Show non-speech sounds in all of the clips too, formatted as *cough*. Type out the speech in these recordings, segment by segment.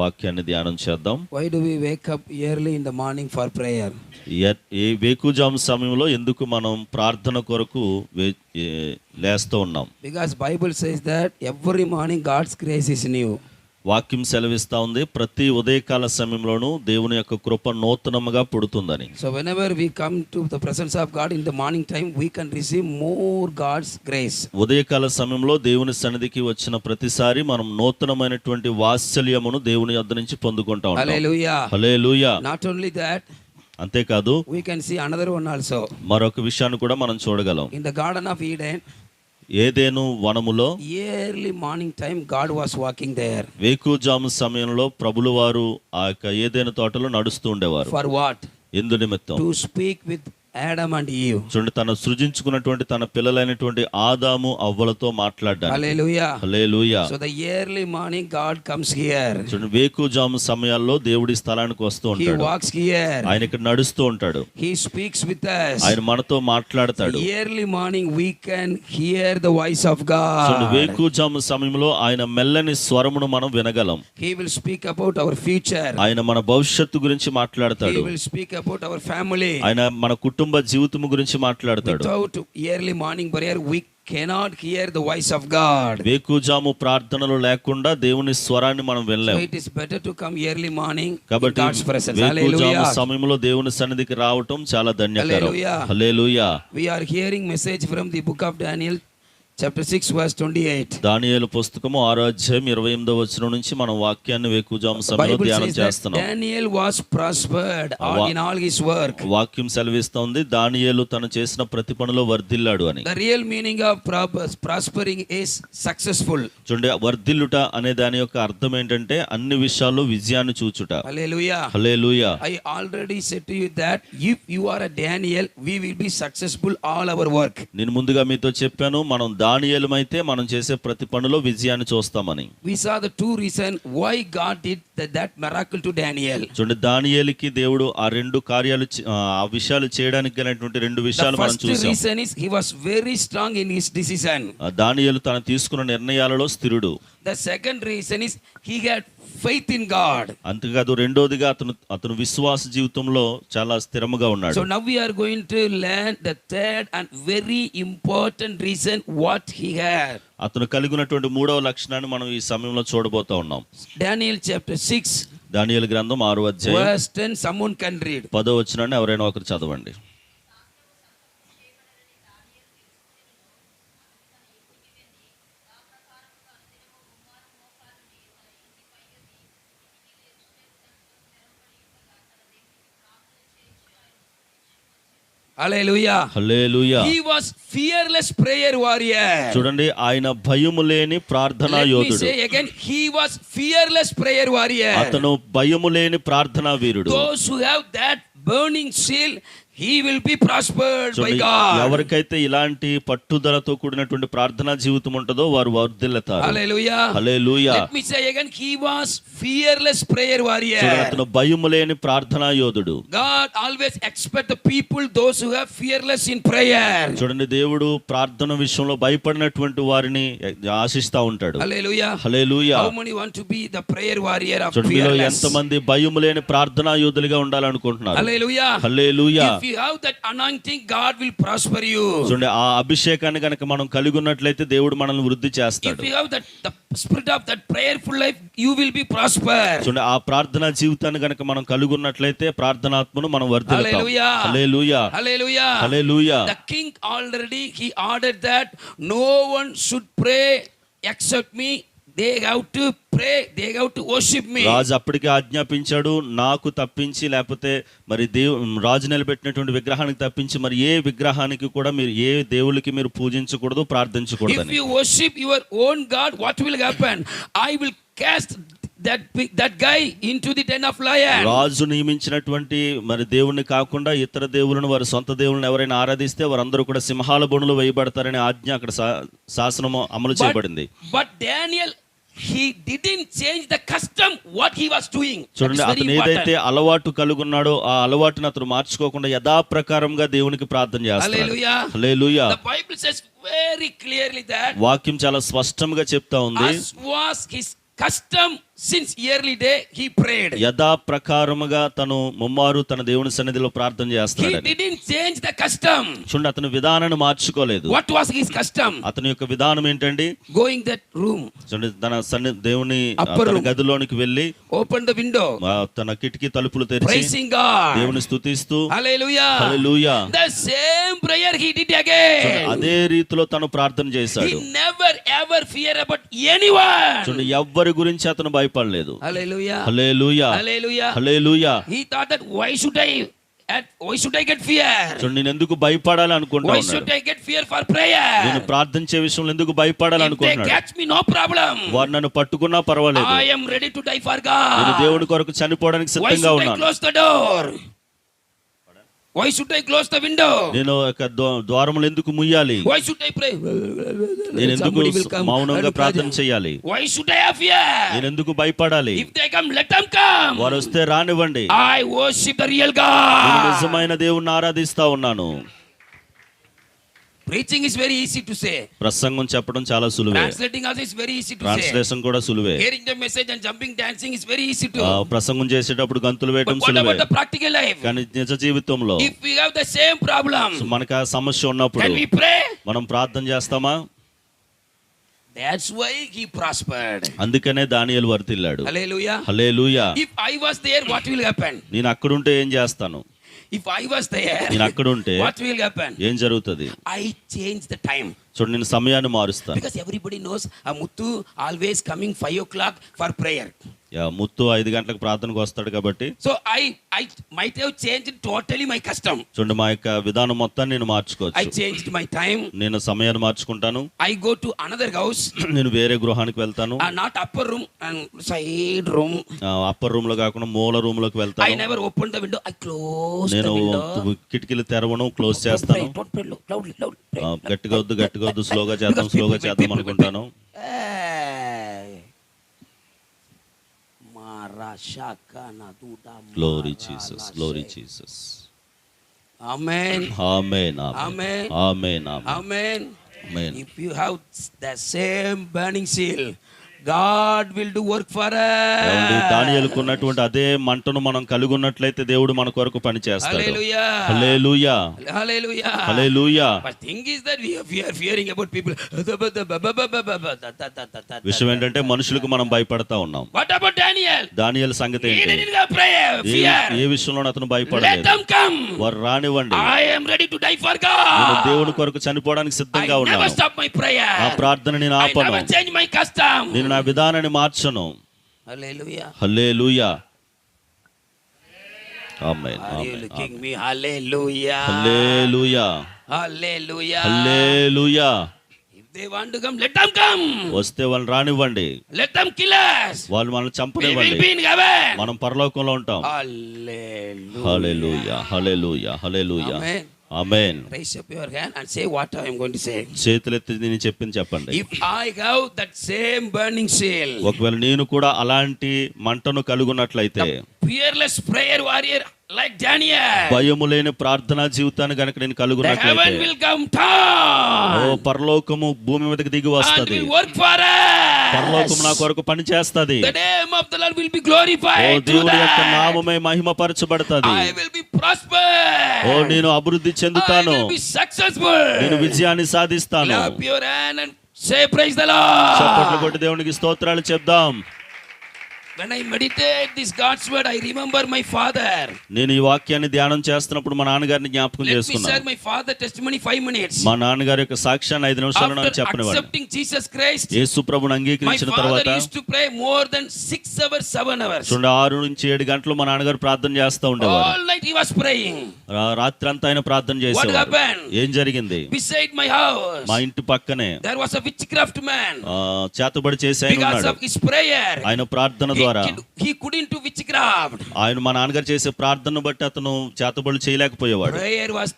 వాక్యాన్ని ధ్యానం చేద్దాం. Why do we wake early in the morning for prayer ఈ వేకుజాము సమయంలో ఎందుకు మనం ప్రార్థన కొరకు లేస్తూ ఉన్నాం? Because Bible says that every morning God's grace is new వాక్యం సెలవిస్తూ ఉంది. ప్రతి ఉదయకాల సమయంలోనూ దేవుని యొక్క కృప నూతనముగా పుడుతుందని. So whenever we come to the presence of God in the morning time we can receive more God's grace ఉదయకాల సమయంలో దేవుని సన్నిధికి వచ్చిన ప్రతిసారి మనం నూతనమైనటువంటి వాత్సల్యమును దేవుని యొద్ద నుంచి పొందుకుంటాం హల్లెలూయా హల్లెలూయా నాట్ ఓన్లీ దట్ అంతేకాదు we see another one also మరొక విషయాన్ని కూడా మనం చూడగలం. In the garden of Eden Eden వనములో? Early morning time God was walking there వేకు జాము సమయంలో ప్రభులు వారు ఆ యొక్క ఏదైనా తోటలో నడుస్తూ ఉండేవారు. ఫర్ వాట్ ఎందు నిమిత్తం. To speak with Adam and Eve చూడండి తను సృజించుకున్నటువంటి తన పిల్లలైనటువంటి ఆదాము అవ్వలతో మాట్లాడ్డాడు హల్లెలూయా హల్లెలూయా so the early morning God comes here వేకు జాము సమయాల్లో దేవుడి స్థలానికి వస్తూ ఉంటాడు. వాక్స్ హియర్ ఆయన ఇక్కడ నడుస్తూ ఉంటాడు. He speaks with us. ఆయన మనతో మాట్లాడతాడు. Early morning we can hear the voice of God వేకు జాము సమయంలో ఆయన మెల్లని స్వరమును మనం వినగలం. He will speak about our future ఆయన మన భవిష్యత్తు గురించి మాట్లాడతాడు. Will speak about our family ఆయన మన కుటుంబ జీవితము గురించి మాట్లాడతాడు Without early morning prayer, we cannot hear the voice of God. వేకుజాము ప్రార్థనలు లేకుండా దేవుని స్వరాన్ని మనం it is better to come early morning in కాబట్టి presence. వేకుజాము Hallelujah. సమయంలో దేవుని సన్నిధికి రావటం చాలా ధన్యకరం. హల్లెలూయా We are hearing message from the book of chapter six verse twenty eight దానియలు పుస్తకము ఆరో అధ్యాయం ఇరవై ఎనిమిదో వచ్చిన నుంచి మనం వాక్యాన్ని వేకుజాము సభలో ధ్యానం was prospered in all his work వాక్యం సెలవిస్తోంది దానియలు తను చేసిన ప్రతి పనిలో వర్ధిల్లాడు అని. Real meaning of prospering is successful చూడండి వర్ధిల్లుట అనే దాని యొక్క అర్థం ఏంటంటే అన్ని విషయాలు విజయాన్ని చూచుట. హల్లెలూయా హల్లెలూయా I already set that if you are a Daniel we will be successful all our work నేను ముందుగా మీతో చెప్పాను మనం దానియేలమైతే మనం చేసే ప్రతి పనిలో విజయాన్ని చూస్తామని We saw the two reasons why God did that, that miracle to Daniel. చూడండి దానియేలుకి దేవుడు ఆ రెండు కార్యాలు ఆ విషయాలు చేయడానికి గలటువంటి రెండు The విషయాలు మనం first చూసాం reason is he was very strong in his decision. దానియేలు తను తీసుకున్న నిర్ణయాలలో స్థిరుడు the second reason is he had faith in God అంతేకాదు రెండోదిగా అతను అతను విశ్వాస జీవితంలో చాలా స్థిరముగా ఉన్నాడు. So now we are going to learn the third and very important reason what he had అతను కలిగి ఉన్నటువంటి మూడవ లక్షణాన్ని మనం ఈ సమయంలో చూడబోతా ఉన్నాం. డానియల్ చాప్టర్ సిక్స్ డానియల్ గ్రంథం ఆరు అధ్యాయం verse ten someone can read పదో వచ్చినాన్ని ఎవరైనా ఒకరు చదవండి. చూడండి ఆయన భయము లేని ప్రార్థనా యోధుడు say again, he was fearless prayer warrior. అతను భయము లేని ప్రార్థనా వీరుడు Those who have that burning zeal, he will be prospered ఎవరికైతే ఇలాంటి పట్టుదలతో కూడినటువంటి ప్రార్థనా జీవితం ఉంటదో వారు వర్ధిల్లుతారు. హల్లెలూయా హల్లెలూయా let me say was fearless prayer warrior అతను భయములేని ప్రార్థనా యోధుడు. Always expect the people those who fearless in prayer చూడండి దేవుడు ప్రార్థన విషయంలో భయపడినటువంటి వారిని ఆశిస్తా ఉంటాడు. హల్లెలూయా హల్లెలూయా how many want the prayer warrior ఎంత మంది భయములేని ప్రార్థనా యోధులుగా ఉండాలనుకుంటున్నారు. హల్లెలూయా హల్లెలూయా చూడండి ఆ అభిషేకాన్ని కనుక మనం కలిగి ఉన్నట్లయితే దేవుడు మనల్ని వృద్ధి చేస్తాడు. చూడండి ఆ ప్రార్థనా జీవితాన్ని కనుక మనం కలిగి ఉన్నట్లయితే ప్రార్థనాత్మను మనం వర్ధి king already order that no one pray except me They have to pray. They have to worship me. రాజు అప్పటికే ఆజ్ఞాపించాడు నాకు తప్పించి లేకపోతే మరి దేవు రాజు నిలబెట్టినటువంటి విగ్రహానికి తప్పించి మరి ఏ విగ్రహానికి కూడా మీరు ఏ దేవునికి మీరు పూజించకూడదు If ప్రార్థించకూడదని you worship your own God, what will happen? I will cast that big- that guy into the den of lion. రాజు నియమించినటువంటి మరి దేవుణ్ణి కాకుండా ఇతర దేవులను వారి సొంత దేవులను ఎవరైనా ఆరాధిస్తే వారందరూ కూడా సింహాల బొనులు వేయబడతారనే ఆజ్ఞ అక్కడ శాసనము అమలు చేయబడింది But Daniel, he didn't change the custom what he was doing. That is చూడండి అతను. ఏదైతే అలవాటు కలుగున్నాడో ఆ అలవాటును అతను మార్చుకోకుండా యథాప్రకారంగా దేవునికి ప్రార్థన చేస్తాడు Hallelujah. Hallelujah The Bible says very clearly that వాక్యం చాలా స్పష్టంగా చెప్తా ఉంది as was his since yearly day he prayed. యథా ప్రకారముగా తను ముమ్మారు తన దేవుని సన్నిధిలో ప్రార్థన He చేస్తున్నాడు didn't change the custom. చూడండి అతని విధానాన్ని మార్చుకోలేదు What was his custom? అతని యొక్క విధానం ఏంటండి Going that room, చూడండి తన సన్ని దేవుని తన. గదిలోనికి వెళ్ళి open the window, ఆ, తన కిటికీ తలుపులు తెరిచి praising God. దేవుని స్తుతిస్తూ Hallelujah. Hallelujah The same prayer he did again. అదే రీతిలో తను ప్రార్థన He చేశాడు never ever fear about anyone. చూడండి ఎవ్వరి గురించి అతను భయపడలేదు ఎందుకు భయపడాలి అనుకుంటున్నాను ప్రార్థన చే విషయంలో ఎందుకు భయపడాలి అనుకుంటున్నాను నన్ను పట్టుకున్నా పర్వాలేదు. దేవుడి కొరకు చనిపోవడానికి సిద్ధంగా ఉన్నాను. Why should I close the window? నేను ఒక ద్వా- ద్వారములు ఎందుకు ముయ్యాలి Why should I pray? నేను ఎందుకు మౌనంగా ప్రార్థన. చేయాలి Why should I have fear? నేను ఎందుకు భయపడాలి If they come, let them come. వారు వస్తే రానివ్వండి I worship the real నేను God. నిజమైన దేవుణ్ణి ఆరాధిస్తా ఉన్నాను Preaching is very easy to say. ప్రసంగం చెప్పడం చాలా సులువే Translating also is very easy to say. Translation కూడా సులువే Hearing the message and jumping, dancing is very easy ఆ, to. ప్రసంగం చేసేటప్పుడు గంతులు But వేయడం what సులువే about the practical life? కానీ నిజ జీవితంలో If we have the same problem, మనకు ఆ సమస్య ఉన్నప్పుడు can we pray? మనం ప్రార్థన చేస్తామా That's why he prospered. అందుకనే దానియలు వర్తిల్లాడు Hallelujah. Hallelujah If I was there, what will happen? నేను అక్కడుంటే ఏం చేస్తాను ఇఫ్ ఐ వాస్ దేర్ అక్కడ ఉంటే *laughs* వాట్ విల్ ఏం జరుగుతుంది? ఐ చేంజ్ ద టైం చూడు నేను సమయాన్ని మారుస్తాను బికాస్ ఎవ్రీబడి నోస్ ఆ Muttu always coming five o'clock for prayer yeah Muttu ఐదు గంటలకు ప్రార్థనకు వస్తాడు కాబట్టి. So I I might have change totally my custom చూడండి మా యొక్క విధానం మొత్తాన్ని నేను మార్చుకోవచ్చు. ఐ చేంజ్ మై టైం నేను సమయాన్ని మార్చుకుంటాను. I go to another house నేను వేరే గృహానికి వెళ్తాను. I not upper room and side room upper రూమ్లో కాకుండా మూల రూమ్లోకి వెళ్తాను I never open the window I close నేను కిటికీలు తెరవను క్లోజ్ చేస్తాను. గట్టిగా గట్టిగా వద్దు స్లోగా చేద్దాం స్లోగా చేద్దాం అనుకుంటాను glory Jesus. Glory Jesus Amen. ఆమేన్ Amen. ఆమేన్ ఆమేన్ Amen. ఆమేన్ If you have the same burning seal, God will do work for us ఉన్నటువంటి అదే మంటను మనం కలుగున్నట్లయితే దేవుడు మన కొరకు పని చేస్తాడు హల్లెలూయా హల్లెలూయా హల్లెలూయా హల్లెలూయా బట్ థింగ్ అబౌట్ పీపుల్ ఏంటంటే మనుషులకు మనం భయపడతా ఉన్నాం. వాట్ అబౌట్ సంగతి ఏంటి? ఏ విషయంలో అతను భయపడలేదు. రానివ్వండి. I ready to die for God దేవుడి కొరకు చనిపోవడానికి సిద్ధంగా ఉన్నాను. ఆ ప్రార్థన నేను ఆపడం మై కస్టమ్ నా విధానాన్ని మార్చను. వస్తే వాళ్ళు రానివ్వండి. వాళ్ళు మనల్ని చంపనివ్వండి. మనం పరలోకంలో ఉంటాం. హలే హలే హలే ఆమేన్ Raise up your hand and say what I am going to say. చేతులెత్తి నేను చెప్పింది చెప్పండి If I have that same burning seal, ఒకవేళ నేను కూడా అలాంటి మంటను కలుగున్నట్లయితే fearless prayer warrior like Daniel, భయము లేని ప్రార్థనా జీవితాన్ని గనక నేను come ఓ పరలోకము భూమి మీదకి దిగి వస్తది work for పరలోకం నా. కొరకు పని చేస్తది The name of the Lord will be oh glorified through దేవుడి యొక్క. నామమే మహిమపరచబడతది I will be prospered. ఓ నేను అభివృద్ధి I చెందుతాను will be successful. నేను విజయాన్ని సాధిస్తాను Clap your hand and say praise the చప్పట్లు Lord. కొట్టి దేవునికి స్తోత్రాలు చెప్దాం When I meditate this God's word, I remember my father. నేను ఈ వాక్యాన్ని ధ్యానం చేస్తున్నప్పుడు మా నాన్నగారిని జ్ఞాపకం Let me share చేసుకున్నాను my father testimony five minutes. మా నాన్నగారి యొక్క సాక్ష్యాన్ని ఐదు నిమిషాలు నాకు After చెప్పనివ్వండి accepting Jesus Christ, యేసు ప్రభుని my అంగీకరించిన father తర్వాత used to pray more than six hours, seven hours. చూడండి ఆరు నుంచి ఏడు గంటలు మా నాన్నగారు ప్రార్థన చేస్తూ ఉండేవారు All night he was praying. రా- రాత్రి అంతా ఆయన ప్రార్థన చేసేవారు happened? ఏం జరిగింది Beside my house, మా ఇంటి పక్కనే there was a witchcraft man. ఆ, చేతబడి చేసి ఆయన Because ఉన్నాడు of his prayer, ఆయన ప్రార్థన ద్వారా. ఆయన మా నాన్నగారు చేసే ప్రార్థన బట్టి అతను చేతబడులు చేయలేకపోయేవాడు. ప్రేయర్ వాస్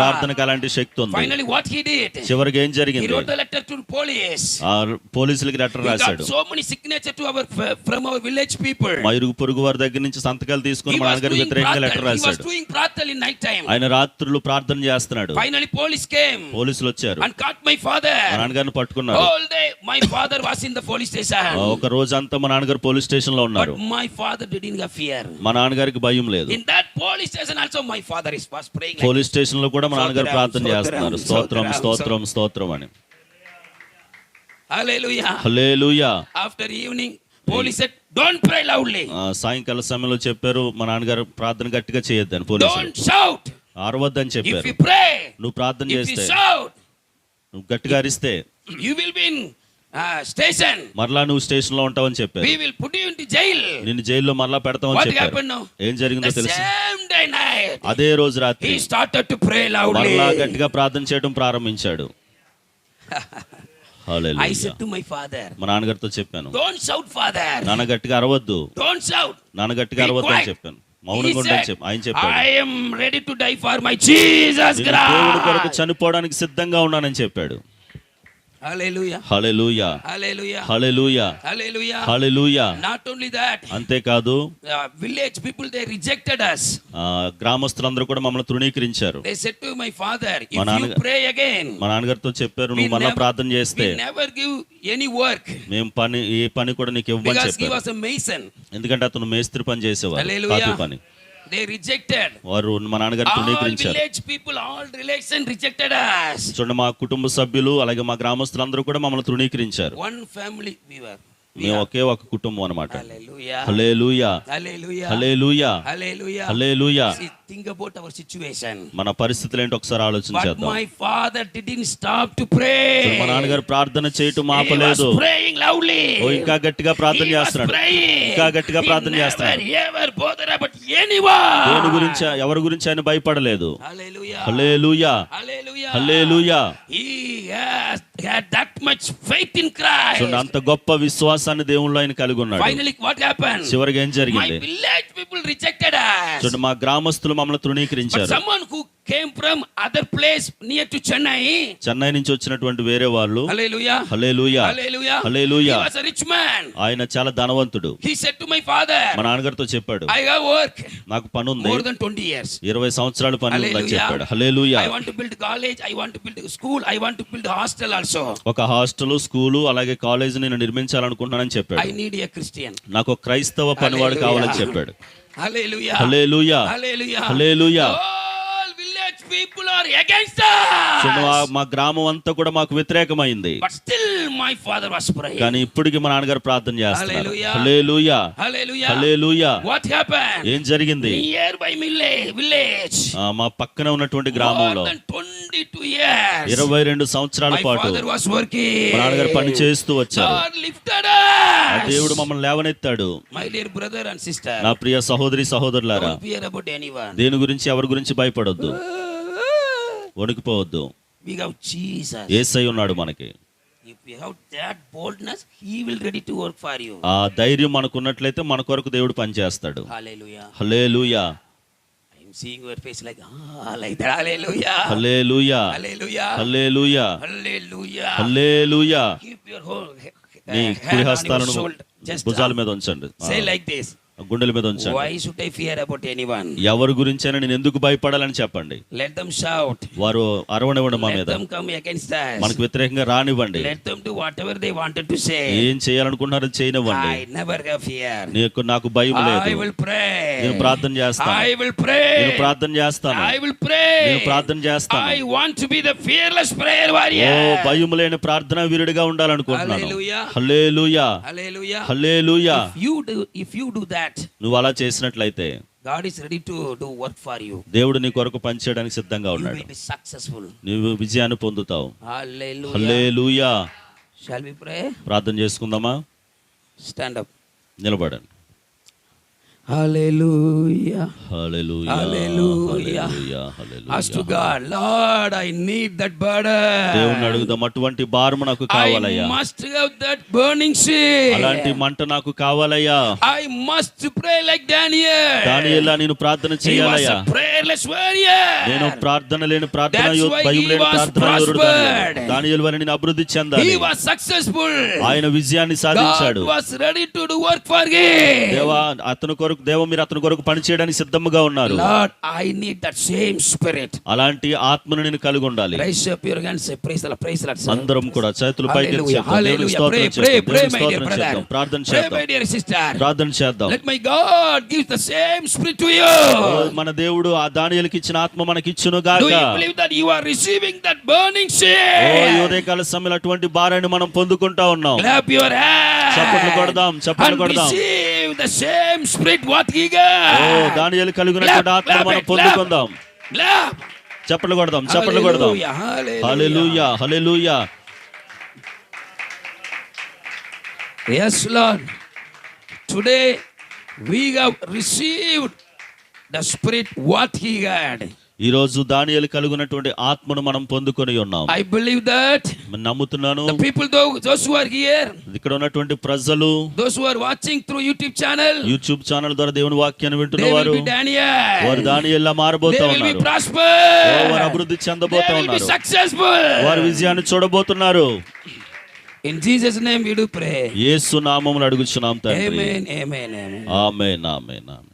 ప్రార్థనకు అలాంటి శక్తి ఉంది. ఫైనల్లీ వాట్ చివరికి ఏం జరిగింది? హీ లెటర్ రాశాడు. So many signature village people మా పొరుగు వారి దగ్గర నుంచి సంతకాలు తీసుకొని మా నాన్నగారు వ్యతిరేకంగా లెటర్ రాశాడు. నైట్ టైం ఆయన రాత్రులు ప్రార్థన చేస్తున్నాడు. ఫైనల్లీ పోలీస్ కేమ్ పోలీసులు వచ్చారు. కాట్ మై ఫాదర్ మా father was in police station ఒక రోజంతా మన నాన్నగారు పోలీస్ స్టేషన్లో ఉన్నారు. My father did in fear మా నాన్నగారికి భయం లేదు. In that police station also my father is first praying police స్టేషన్లో కూడా మా నాన్నగారు ప్రార్థన చేస్తున్నారు. స్తోత్రం స్తోత్రం స్తోత్రం. అని. హల్లెలూయా. హల్లెలూయా after evening police said don't pray loudly సాయంకాల సమయంలో చెప్పారు మా నాన్నగారు ప్రార్థన గట్టిగా చేయొద్దని పోలీస్ డోంట్ షౌట్ ఆరవద్దని చెప్పారు. ఇఫ్ యు ప్రే నువ్వు ప్రార్థన చేస్తే షౌట్ నువ్వు గట్టిగా అరిస్తే యు విల్ బీ station. మరలా నువ్వు స్టేషన్లో ఉంటావని చెప్పారు We will put you into jail." నిన్ను జైల్లో మరలా పెడతామని చెప్పారు? ఏం జరిగిందో తెలుసు same day night, అదే రోజు రాత్రి he started to pray loudly. మరలా గట్టిగా ప్రార్థన చేయడం ప్రారంభించాడు *laughs* హల్లెలూయా. said to my father, మా నాన్నగారితో చెప్పాను "Don't shout, father. నాన్న గట్టిగా అరవద్దు Don't shout." నాన్న గట్టిగా అరవద్దు అని. చెప్పాను మౌనంగా ఉండని చెప్పి ఆయన చెప్పాడు I am ready to die for my Jesus నేను దేవుడి కొరకు. చనిపోవడానికి సిద్ధంగా ఉన్నానని చెప్పాడు అంతేకాదు village people they rejected us గ్రామస్తులందరూ కూడా మమ్మల్ని తృణీకరించారు. మై ఫాదర్ ప్రే అగైన్ మా నాన్నగారితో చెప్పారు నువ్వు మళ్ళీ ప్రార్థన చేస్తే నెవర్ గివ్ ఎనీ వర్క్ మేము పని ఏ పని కూడా నీకు ఇవ్వమని చెప్పాను ఎందుకంటే అతను మేస్త్రి పని చేసేవాడు పని. They rejected. వారు మా నాన్నగారు All తృణీకరించారు village people, all relation rejected us. చూడండి మా కుటుంబ సభ్యులు అలాగే మా గ్రామస్తులందరూ కూడా మమ్మల్ని తృణీకరించారు One family we were. We మేము. ఒకే ఒక కుటుంబం అనమాట Hallelujah. హలేలుయా Hallelujah. హలేలుయా Hallelujah. Think about our situation మన పరిస్థితులు ఏంటి ఒకసారి ఆలోచించేద్దాం my father didn't stop to pray మా నాన్నగారు ప్రార్థన చేయటం ఆపలేదు. ప్రేయింగ్ లౌడ్లీ ఓ ఇంకా గట్టిగా ప్రార్థన చేస్తున్నాడు. ఇంకా గట్టిగా ప్రార్థన చేస్తున్నాడు. ఎవర్ బోదర్ బట్ ఎనీవా దేని గురించి ఎవరి గురించి ఆయన భయపడలేదు. హల్లెలూయా హల్లెలూయా. హల్లెలూయా హల్లెలూయా. He has had that much faith in Christ చూడండి అంత గొప్ప విశ్వాసాన్ని దేవుని ఆయన కలిగి ఉన్నాడు. ఫైనల్లీ వాట్ హ్యాపెన్ చివరికి ఏం జరిగింది? మా గ్రామస్తులు మమ్మల్ని తృణీకరించారు. Place near to Chennai Chennai నుంచి వచ్చినటువంటి వేరే వాళ్ళు హల్లెలూయా హల్లెలూయా హల్లెలూయా హల్లెలూయా హి వాస్ రిచ్ మ్యాన్ ఆయన చాలా ధనవంతుడు. He said to my father మా నాన్నగారితో చెప్పాడు వర్క్ నాకు పని ఉంది ఇయర్స్ 20 సంవత్సరాలు పని ఉంది అని చెప్పాడు. I want build college I want build school I want to hostel also ఒక హాస్టల్ స్కూల్ అలాగే కాలేజ్ నేను నిర్మించాలనుకుంటున్నానని చెప్పాడు. క్రిస్టియన్ నాకు క్రైస్తవ పనివాడు కావాలని చెప్పాడు. హల్లెలూయా హల్లెలూయా హల్లెలూయా హల్లెలూయా ఆల్ విలేజ్ పీపుల్ ఆర్ మా గ్రామం అంతా కూడా మాకు వ్యతిరేకమైంది. మై ఫాదర్ వాస్ ప్రేయింగ్ కానీ ఇప్పటికి మా నాన్నగారు ప్రార్థన చేస్తున్నారు. హల్లెలూయా. హల్లెలూయా హల్లెలూయా. వాట్ హ్యాపెండ్ ఏం జరిగింది? ఇయర్ బై విలేజ్ ఆ మా పక్కన ఉన్నటువంటి గ్రామంలో 22 ఇయర్స్ 22 సంవత్సరాల పాటు మై ఫాదర్ వాస్ వర్కింగ్ నాన్నగారు పని చేస్తూ వచ్చారు. గాడ్ లిఫ్టెడ్ దేవుడు మమ్మల్ని లేవనెత్తాడు. My dear brother and sister నా ప్రియ సహోదరి సహోదరులారా ఫియర్ అబౌట్ ఎనీవన్ దేని గురించి ఎవరి గురించి భయపడొద్దు. వణికిపోవద్దు. ఏసై ఉన్నాడు మనకి. ఆ ధైర్యం మనకున్నట్లయితే మన కొరకు దేవుడు పనిచేస్తాడు. గృహస్థానం భుజాల మీద ఉంచండి. గుండెల మీద ఉంచండి. Why should I fear about anyone ఎవరి గురించి అయినా నేను ఎందుకు భయపడాలని చెప్పండి. లెట్ దెం షౌట్ వారు అరవనివ్వండి మా మీద. Them come against us. మనకు వ్యతిరేకంగా రానివ్వండి. Let them do whatever they wanted to say ఏం చేయాలనుకుంటారో చేయనివ్వండి. ఐ నెవర్ హావ్ ఫియర్ నీకు నాకు భయం లేదు. ఐ విల్ ప్రే నేను ప్రార్థన చేస్తా ఐ విల్ ప్రే నేను ప్రార్థన చేస్తా ఐ విల్ ప్రే నేను ప్రార్థన చేస్తా I want to be the fearless prayer warrior ఓ భయం లేని ప్రార్థన వీరుడిగా ఉండాలనుకుంటున్నాను. హల్లెలూయా హల్లెలూయా. హల్లెలూయా హల్లెలూయా. If you do if you do that that, నువ్వు అలా చేసినట్లయితే God is ready to do work for you. దేవుడు నీ కొరకు పనిచేయడానికి సిద్ధంగా You ఉన్నాడు will be successful. నువ్వు విజయాన్ని పొందుతావు Hallelujah. హల్లేలుయా Shall we pray? ప్రార్థన చేసుకుందామా Stand up. నిలబడండి అటువంటి భారము నాకు అలాంటి మంట నాకు కావాలయ్యా. ఐ మస్ట్ ప్రే లైక్ నేను ప్రార్థన చేయాలయ్యా. నేను ప్రార్థన ప్రార్థన దాని వారిని అభివృద్ధి చెందాలి. సక్సెస్ఫుల్ ఆయన విజయాన్ని సాధించాడు. రెడీ టు వర్క్ ఫర్ దేవా అతను కొరకు కొరకు దేవ మీరు అతని కొరకు పనిచేయడానికి సిద్ధంగా ఉన్నారు. I need that same spirit అలాంటి ఆత్మను నేను కలిగి ఉండాలి. Pure hands praise lord praise lord అందరం కూడా చేతులు ప్రార్థన చేద్దాం. సేమ్ స్పిరిట్ మన దేవుడు ఆ దానియేలుకి ఇచ్చిన ఆత్మ మనకి ఇచ్చును రిసీవింగ్ దట్ సమయంలో అటువంటి భారాన్ని మనం పొందుకుంటా ఉన్నాం. క్లాప్ యువర్ కొడదాం చెప్పండి కొడదాం. Receive the same spirit what he oh got. దానియలు కలిగినటువంటి ఆత్మ మనం పొందుకుందాం Clap. చప్పట్లు కొడదాం చప్పట్లు కొడదాం Hallelujah, hallelujah. Hallelujah hallelujah Yes, Lord. Today we have received the Spirit what He had. ఈరోజు దానియలు కలిగి ఉన్నటువంటి ఆత్మను మనం పొందుకొని ఉన్నాం. ఐ బిలీవ్ దట్ నమ్ముతున్నాను. People though those who are here ఇక్కడ ఉన్నటువంటి ప్రజలు those were watching through YouTube channel YouTube channel ద్వారా దేవుని వాక్యాన్ని వింటున్న వారు వారు దానియల్ లా మారబోతా ఉన్నారు దే విల్ బి ప్రాస్పర్ వారు అభివృద్ధి చెందబోతా ఉన్నారు. సక్సెస్ఫుల్ వారు విజయాన్ని చూడబోతున్నారు. In Jesus name we do pray యేసు నామములో అడుగుచున్నాం తండ్రి. ఆమేన్ ఆమేన్ ఆమేన్ ఆమేన్ ఆమేన్.